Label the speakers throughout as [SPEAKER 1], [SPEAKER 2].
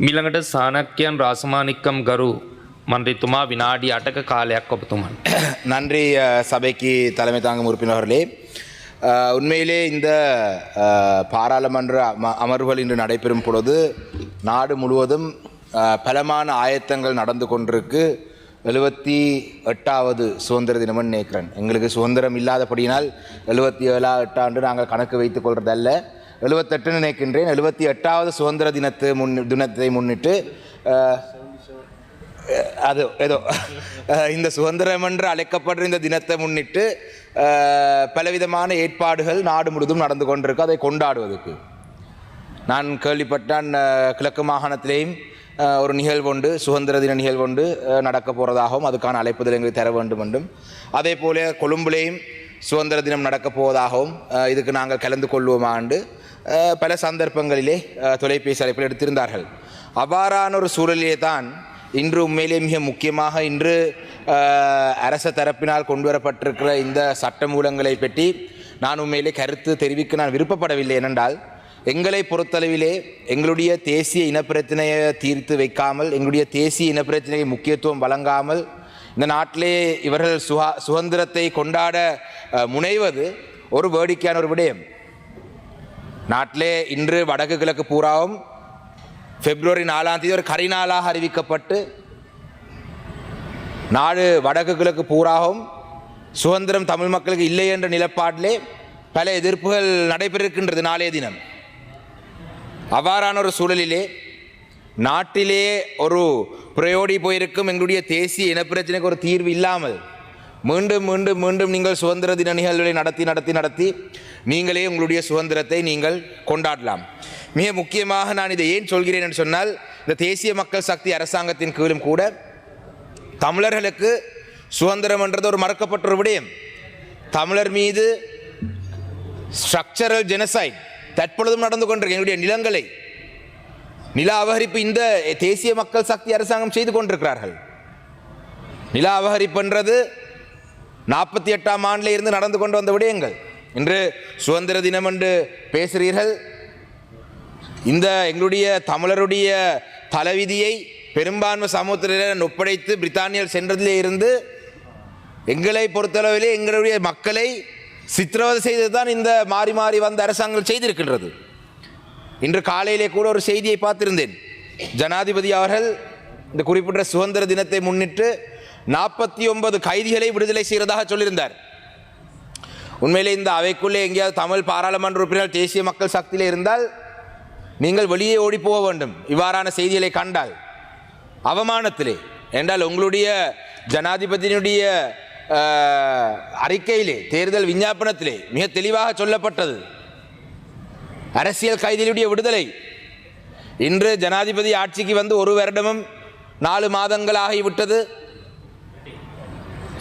[SPEAKER 1] මිළඟට සානක්‍යයන් රාසමානික්කම් ගරු මන්ත්‍රීතුමා විනාඩි අටක කාලයක් ඔබතුමන්.
[SPEAKER 2] நன்றி அஹ், சபைக்கு தலைமை தாங்கும் உறுப்பினர்களே அஹ், உண்மையிலே இந்த அஹ், பாராளுமன்ற அம- அமர்வுகள் இன்று நடைபெறும் பொழுது நாடு முழுவதும் அஹ், பலமான ஆயத்தங்கள் நடந்து கொண்டிருக்கு எழுபத்தி எட்டாவது சுதந்திர தினம்னு நினைக்கிறேன் எங்களுக்கு சுதந்திரம் இல்லாதபடியினால் எழுபத்தி ஏழா எட்டாண்டு நாங்கள் கணக்கு வைத்துக் கொள்றதல்ல எழுபத்தெட்டுன்னு நினைக்கின்றேன். எழுபத்தி எட்டாவது சுதந்திர தினத்து முன் தினத்தை முன்னிட்டு அது ஏதோ இந்த சுதந்திரம் என்று அழைக்கப்படுற இந்த தினத்தை முன்னிட்டு பலவிதமான ஏற்பாடுகள் நாடு முழுதும் நடந்து கொண்டிருக்கு. அதை கொண்டாடுவதற்கு. நான் கேள்விப்பட்டான் கிழக்கு மாகாணத்திலேயும் ஒரு நிகழ்வுண்டு சுதந்திர தின நிகழ்வுண்டு நடக்க போகிறதாகவும் அதுக்கான அழைப்புதல் எங்களுக்கு தர வேண்டும் என்றும். அதே போல கொழும்புலேயும் சுதந்திர தினம் நடக்கப் போவதாகவும் இதுக்கு நாங்கள் கலந்து கொள்வோமாண்டு. பல சந்தர்ப்பங்களிலே தொலைபேசி அழைப்பில் எடுத்திருந்தார்கள். அவ்வாறான ஒரு சூழலிலே தான் இன்று உண்மையிலே மிக முக்கியமாக இன்று அரச தரப்பினால் கொண்டு வரப்பட்டிருக்கிற இந்த சட்டமூலங்களை பற்றி நான் உண்மையிலே கருத்து தெரிவிக்க நான் விருப்பப்படவில்லை. ஏனென்றால் எங்களை பொறுத்தளவிலே எங்களுடைய தேசிய இனப்பிரச்சனையை தீர்த்து வைக்காமல் எங்களுடைய தேசிய இனப்பிரச்சனையை முக்கியத்துவம் வழங்காமல் இந்த நாட்டிலே இவர்கள் சுகா சுதந்திரத்தை கொண்டாட முனைவது ஒரு வேடிக்கையான ஒரு விடயம். நாட்டிலே இன்று வடக்கு கிழக்கு பூராவும் பிப்ரவரி நாலாம் தேதி ஒரு கரிநாளாக அறிவிக்கப்பட்டு நாடு வடக்கு கிழக்கு பூராகவும் சுதந்திரம் தமிழ் மக்களுக்கு இல்லை என்ற நிலப்பாட்டிலே பல எதிர்ப்புகள் நடைபெறிருக்கின்றது நாளைய தினம். அவ்வாறான ஒரு சூழலிலே நாட்டிலே ஒரு புரையோடி போயிருக்கும் எங்களுடைய தேசிய இனப்பிரச்சனைக்கு ஒரு தீர்வு இல்லாமல் மீண்டும் மீண்டும் மீண்டும் நீங்கள் சுதந்திர தின நிகழ்வுகளை நடத்தி நடத்தி நடத்தி நீங்களே உங்களுடைய சுதந்திரத்தை நீங்கள் கொண்டாடலாம். மிக முக்கியமாக நான் இதை ஏன் சொல்கிறேன் என்று சொன்னால் இந்த தேசிய மக்கள் சக்தி அரசாங்கத்தின் கீழும் கூட தமிழர்களுக்கு சுதந்திரம் என்றது ஒரு மறக்கப்பட்ட ஒரு விடயம். தமிழர் மீது ஸ்ட்ரக்சரல் ஜெனசைட் தற்பொழுதும் நடந்து கொண்டிருக்கு. என்னுடைய நிலங்களை நில அபகரிப்பு இந்த தேசிய மக்கள் சக்தி அரசாங்கம் செய்து கொண்டிருக்கிறார்கள். நில அபகரிப்புன்றது நாற்பத்தி எட்டாம் ஆண்டில் இருந்து நடந்து கொண்டு வந்த விடயங்கள். இன்று சுதந்திர தினம் என்று பேசுகிறீர்கள். இந்த எங்களுடைய தமிழருடைய தலைவிதியை பெரும்பான்மை சமூகத்தினர் ஒப்படைத்து பிரித்தானியர் சென்றதிலே இருந்து எங்களை பொறுத்தளவிலே எங்களுடைய மக்களை சித்திரவதை செய்தது தான் இந்த மாறி மாறி வந்த அரசாங்கம் செய்திருக்கின்றது. இன்று காலையிலே கூட ஒரு செய்தியை பார்த்திருந்தேன். ஜனாதிபதி அவர்கள் இந்த குறிப்பிட்ட சுதந்திர தினத்தை முன்னிட்டு நாற்பத்தி ஒன்பது கைதிகளை விடுதலை செய்கிறதாக சொல்லியிருந்தார். உண்மையிலே இந்த அவைக்குள்ளே எங்கேயாவது தமிழ் பாராளுமன்ற உறுப்பினர் தேசிய மக்கள் சக்தியில் இருந்தால் நீங்கள் வெளியே ஓடி போக வேண்டும். இவ்வாறான செய்திகளை கண்டால் அவமானத்திலே என்றால் உங்களுடைய ஜனாதிபதியினுடைய அறிக்கையிலே தேர்தல் விஞ்ஞாபனத்திலே மிக தெளிவாக சொல்லப்பட்டது. அரசியல் கைதிகளுடைய விடுதலை. இன்று ஜனாதிபதி ஆட்சிக்கு வந்து ஒரு வருடமும் நாலு மாதங்கள் ஆகிவிட்டது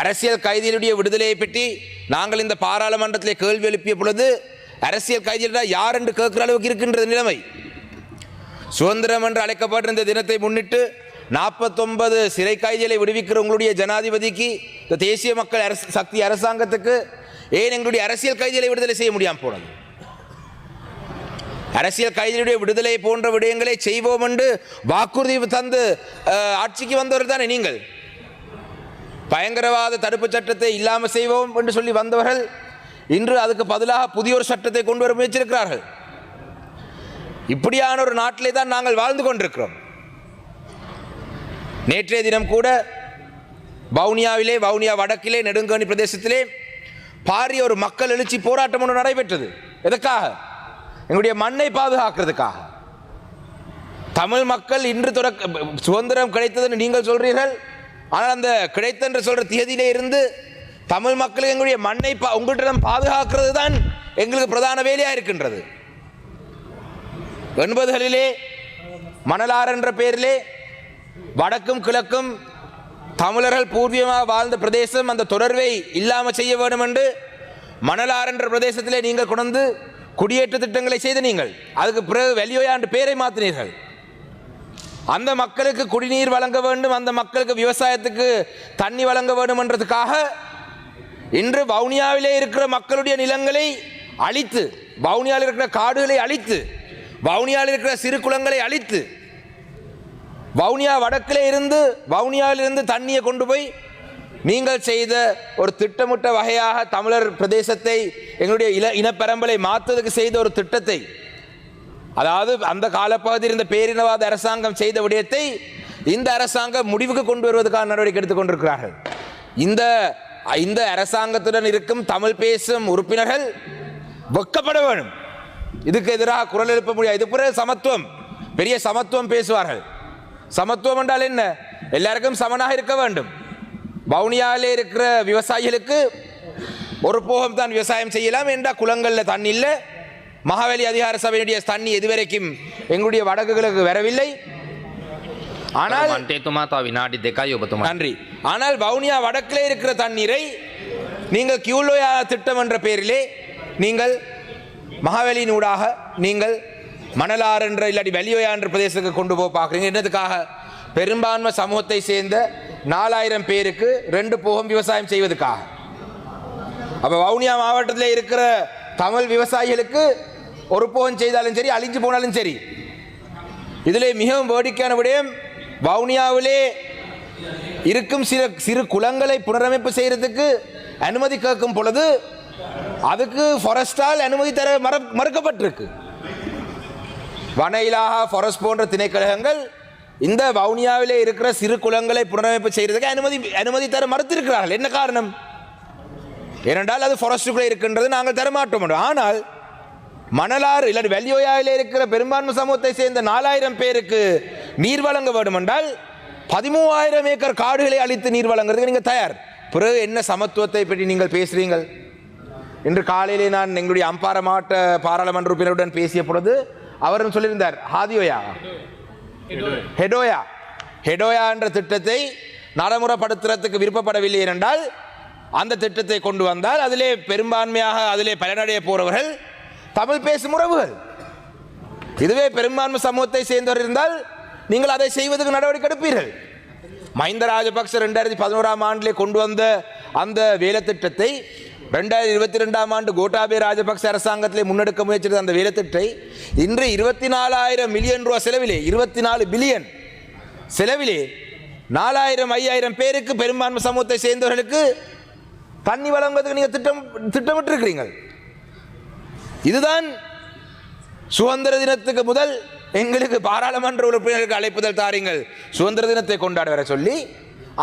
[SPEAKER 2] அரசியல் கைதிகளுடைய விடுதலையை பற்றி நாங்கள் இந்த பாராளுமன்றத்திலே கேள்வி எழுப்பிய பொழுது அரசியல் கைதிகள் யார் என்று கேட்கிற அளவுக்கு இருக்கின்றது நிலைமை. சுதந்திரம் என்று அழைக்கப்பட்ட இந்த தினத்தை முன்னிட்டு நாற்பத்தொன்பது சிறை கைதிகளை விடுவிக்கிற உங்களுடைய ஜனாதிபதிக்கு இந்த தேசிய மக்கள் அரசு சக்தி அரசாங்கத்துக்கு ஏன் எங்களுடைய அரசியல் கைதிகளை விடுதலை செய்ய முடியாமல் போனது? அரசியல் கைதிகளுடைய விடுதலை போன்ற விடயங்களை செய்வோம் என்று வாக்குறுதி தந்து ஆட்சிக்கு வந்தவர் தானே நீங்கள்? பயங்கரவாத தடுப்பு சட்டத்தை இல்லாமல் செய்வோம் என்று சொல்லி வந்தவர்கள் இன்று அதுக்கு பதிலாக புதிய ஒரு சட்டத்தை கொண்டு வர முயற்சிருக்கிறார்கள் இப்படியான ஒரு நாட்டிலே தான் நாங்கள் வாழ்ந்து கொண்டிருக்கிறோம். நேற்றைய தினம் கூட வவுனியாவிலே வவுனியா வடக்கிலே நெடுங்கணி பிரதேசத்திலே பாரிய ஒரு மக்கள் எழுச்சி போராட்டம் ஒன்று நடைபெற்றது. எதற்காக? எங்களுடைய மண்ணை பாதுகாக்கிறதுக்காக. தமிழ் மக்கள் இன்று தொடக்க சுதந்திரம் கிடைத்ததுன்னு நீங்கள் சொல்றீர்கள். ஆனால் அந்த கிடைத்தென்று சொல்ற தேதியிலே இருந்து தமிழ் மக்கள் எங்களுடைய மண்ணை பா உங்கள்கிட்ட பாதுகாக்கிறது தான் எங்களுக்கு பிரதான வேலையாக இருக்கின்றது. எண்பதுகளிலே மணலார் என்ற பெயரிலே வடக்கும் கிழக்கும் தமிழர்கள் பூர்வீகமாக வாழ்ந்த பிரதேசம் அந்த தொடர்பை இல்லாமல் செய்ய வேண்டும் என்று மணலார் என்ற பிரதேசத்திலே நீங்கள் கொண்டு குடியேற்ற திட்டங்களை செய்து நீங்கள் அதுக்கு பிறகு வெளியோயா என்ற பெயரை மாற்றினீர்கள் அந்த மக்களுக்கு குடிநீர் வழங்க வேண்டும் அந்த மக்களுக்கு விவசாயத்துக்கு தண்ணி வழங்க வேண்டும் என்றதுக்காக இன்று வவுனியாவிலே இருக்கிற மக்களுடைய நிலங்களை அழித்து வவுனியாவில் இருக்கிற காடுகளை அழித்து வவுனியாவில் இருக்கிற சிறு குளங்களை அழித்து வவுனியா வடக்கிலே இருந்து வவுனியாவிலிருந்து தண்ணியை கொண்டு போய் நீங்கள் செய்த ஒரு திட்டமிட்ட வகையாக தமிழர் பிரதேசத்தை எங்களுடைய இன இனப்பெரம்பலை மாற்றுவதற்கு செய்த ஒரு திட்டத்தை அதாவது அந்த காலப்பகுதியில் இருந்த பேரினவாத அரசாங்கம் செய்த விடயத்தை இந்த அரசாங்கம் முடிவுக்கு கொண்டு வருவதற்கான நடவடிக்கை எடுத்துக்கொண்டிருக்கிறார்கள் இந்த இந்த அரசாங்கத்துடன் இருக்கும் தமிழ் பேசும் உறுப்பினர்கள் வெக்கப்பட வேண்டும். இதுக்கு எதிராக குரல் எழுப்ப முடியாது. இது பிறகு சமத்துவம் பெரிய சமத்துவம் பேசுவார்கள். சமத்துவம் என்றால் என்ன? எல்லாருக்கும் சமனாக இருக்க வேண்டும். வவுனியாவிலே இருக்கிற விவசாயிகளுக்கு ஒரு போகம் தான் விவசாயம் செய்யலாம் என்றால் குளங்களில் தண்ணி இல்லை. மகாவலி அதிகார சபையினுடைய தண்ணி இதுவரைக்கும் எங்களுடைய வடக்குகளுக்கு வரவில்லை. ஆனால்
[SPEAKER 1] வினாடி தேக்காய்
[SPEAKER 2] நன்றி. ஆனால் வவுனியா வடக்கில் இருக்கிற தண்ணீரை நீங்கள் கியூலோயா திட்டம் என்ற பெயரிலே நீங்கள் மகாவலியினூடாக நீங்கள் மணலாறு என்ற இல்லாட்டி வெளியோயா என்ற பிரதேசத்துக்கு கொண்டு போக பார்க்குறீங்க. என்னதுக்காக? பெரும்பான்மை சமூகத்தை சேர்ந்த நாலாயிரம் பேருக்கு ரெண்டு போகும் விவசாயம் செய்வதுக்காக. அப்போ வவுனியா மாவட்டத்தில் இருக்கிற தமிழ் விவசாயிகளுக்கு ஒரு போகம் செய்தாலும் சரி அழிஞ்சு போனாலும் சரி. இதிலே மிகவும் வேடிக்கையான விடயம் வவுனியாவிலே இருக்கும் சில சிறு குளங்களை புனரமைப்பு செய்கிறதுக்கு அனுமதி கேட்கும் பொழுது அதுக்கு ஃபாரஸ்டால் அனுமதி தர மற மறுக்கப்பட்டிருக்கு. வன இலாகா ஃபாரஸ்ட் போன்ற திணைக்கழகங்கள் இந்த வவுனியாவிலே இருக்கிற சிறு குளங்களை புனரமைப்பு செய்கிறதுக்கு அனுமதி அனுமதி தர மறுத்திருக்கிறார்கள். என்ன காரணம்? ஏனென்றால் அது ஃபாரஸ்டுக்குள்ளே இருக்கின்றது நாங்கள் தரமாட்டோம் ஆனால் மணலாறு இல்லாட்டி வெள்ளியோயாவில் இருக்கிற பெரும்பான்மை சமூகத்தை சேர்ந்த நாலாயிரம் பேருக்கு நீர் வழங்க வேண்டும் என்றால் பதிமூவாயிரம் ஏக்கர் காடுகளை அழித்து நீர் வழங்குறதுக்கு நீங்கள் தயார். பிறகு என்ன சமத்துவத்தை பற்றி நீங்கள் பேசுறீங்கள்? இன்று காலையிலே நான் எங்களுடைய அம்பார மாவட்ட பாராளுமன்ற உறுப்பினருடன் பேசிய பொழுது அவரும் சொல்லியிருந்தார் ஹாதியோயா? ஹெடோயா. ஹெடோயா என்ற திட்டத்தை நடைமுறைப்படுத்துறதுக்கு விருப்பப்படவில்லை என்றால் அந்த திட்டத்தை கொண்டு வந்தால் அதிலே பெரும்பான்மையாக அதிலே பலனடைய போறவர்கள் தமிழ் பேசும் உறவுகள். இதுவே பெரும்பான்மை சமூகத்தை சேர்ந்தவர் இருந்தால் நீங்கள் அதை செய்வதற்கு நடவடிக்கை எடுப்பீர்கள். மஹிந்த ராஜபக்ச ரெண்டாயிரத்தி பதினோராம் ஆண்டிலே கொண்டு வந்த அந்த வேலைத்திட்டத்தை ரெண்டாயிரத்தி இருபத்தி ரெண்டாம் ஆண்டு கோட்டாபே ராஜபக்ச அரசாங்கத்திலே முன்னெடுக்க முயற்சித்த அந்த வேலைத்திட்டத்தை இன்று இருபத்தி நாலாயிரம் மில்லியன் ரூபா செலவிலே இருபத்தி நாலு பில்லியன் செலவிலே நாலாயிரம் ஐயாயிரம் பேருக்கு பெரும்பான்மை சமூகத்தை சேர்ந்தவர்களுக்கு தண்ணி வழங்குவதற்கு நீங்கள் திட்டம் திட்டமிட்டிருக்கிறீர்கள். இதுதான் சுதந்திர தினத்துக்கு முதல் எங்களுக்கு பாராளுமன்ற உறுப்பினர்களுக்கு அழைப்புதல் தாருங்கள். சுதந்திர தினத்தை கொண்டாட வர சொல்லி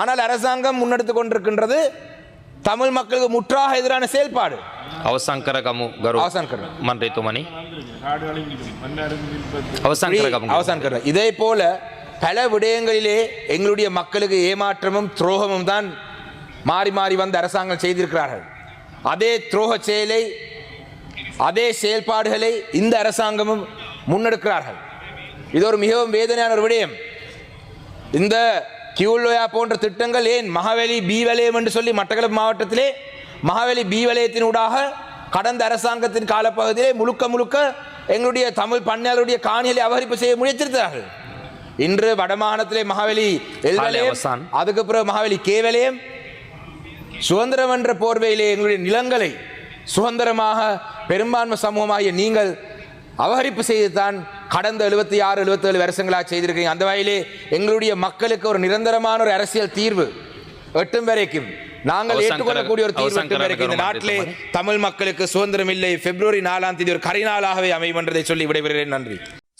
[SPEAKER 2] ஆனால் அரசாங்கம் முன்னெடுத்து கொண்டிருக்கின்றது தமிழ் மக்களுக்கு முற்றாக எதிரான செயல்பாடு. அவசங்கர கமு
[SPEAKER 1] கரு அவசங்கர மன்றை
[SPEAKER 2] துமணி அவசங்கர இதே போல பல விடயங்களிலே எங்களுடைய மக்களுக்கு ஏமாற்றமும் துரோகமும் தான் மாறி மாறி வந்து அரசாங்கம் செய்திருக்கிறார்கள். அதே துரோக செயலை அதே செயல்பாடுகளை இந்த அரசாங்கமும் முன்னெடுக்கிறார்கள். இது ஒரு மிகவும் வேதனையான ஒரு விடயம். இந்த கியூலோயா போன்ற திட்டங்கள் ஏன் மகாவலி பி வலயம் என்று சொல்லி மட்டக்களப்பு மாவட்டத்திலே மகாவலி பி வலயத்தினூடாக கடந்த அரசாங்கத்தின் காலப்பகுதியிலே முழுக்க முழுக்க எங்களுடைய தமிழ் பண்ணையாளருடைய காணிகளை அபகரிப்பு செய்ய முயற்சித்தார்கள் இன்று வடமாகாணத்திலே மகாவலி. அதுக்கு பிறகு மகாவலி கே வலயம். சுதந்திரம் என்ற போர்வையிலே எங்களுடைய நிலங்களை சுதந்திரமாக பெரும்பான்மை சமூகமாகிய நீங்கள் அபகரிப்பு செய்துதான் கடந்த எழுபத்தி ஆறு எழுபத்தேழு வருஷங்களாக செய்திருக்கீங்க அந்த வகையிலே எங்களுடைய மக்களுக்கு ஒரு நிரந்தரமான ஒரு அரசியல் தீர்வு எட்டும் வரைக்கும். நாங்கள் ஏற்றுக்கொள்ளக்கூடிய ஒரு தீர்வு எட்டும் வரைக்கும். இந்த நாட்டிலே. தமிழ் மக்களுக்கு சுதந்திரம் இல்லை. பிப்ரவரி நாலாம் தேதி ஒரு கரிநாளாகவே அமையும் என்றதை சொல்லி விடைபெறுகிறேன். நன்றி.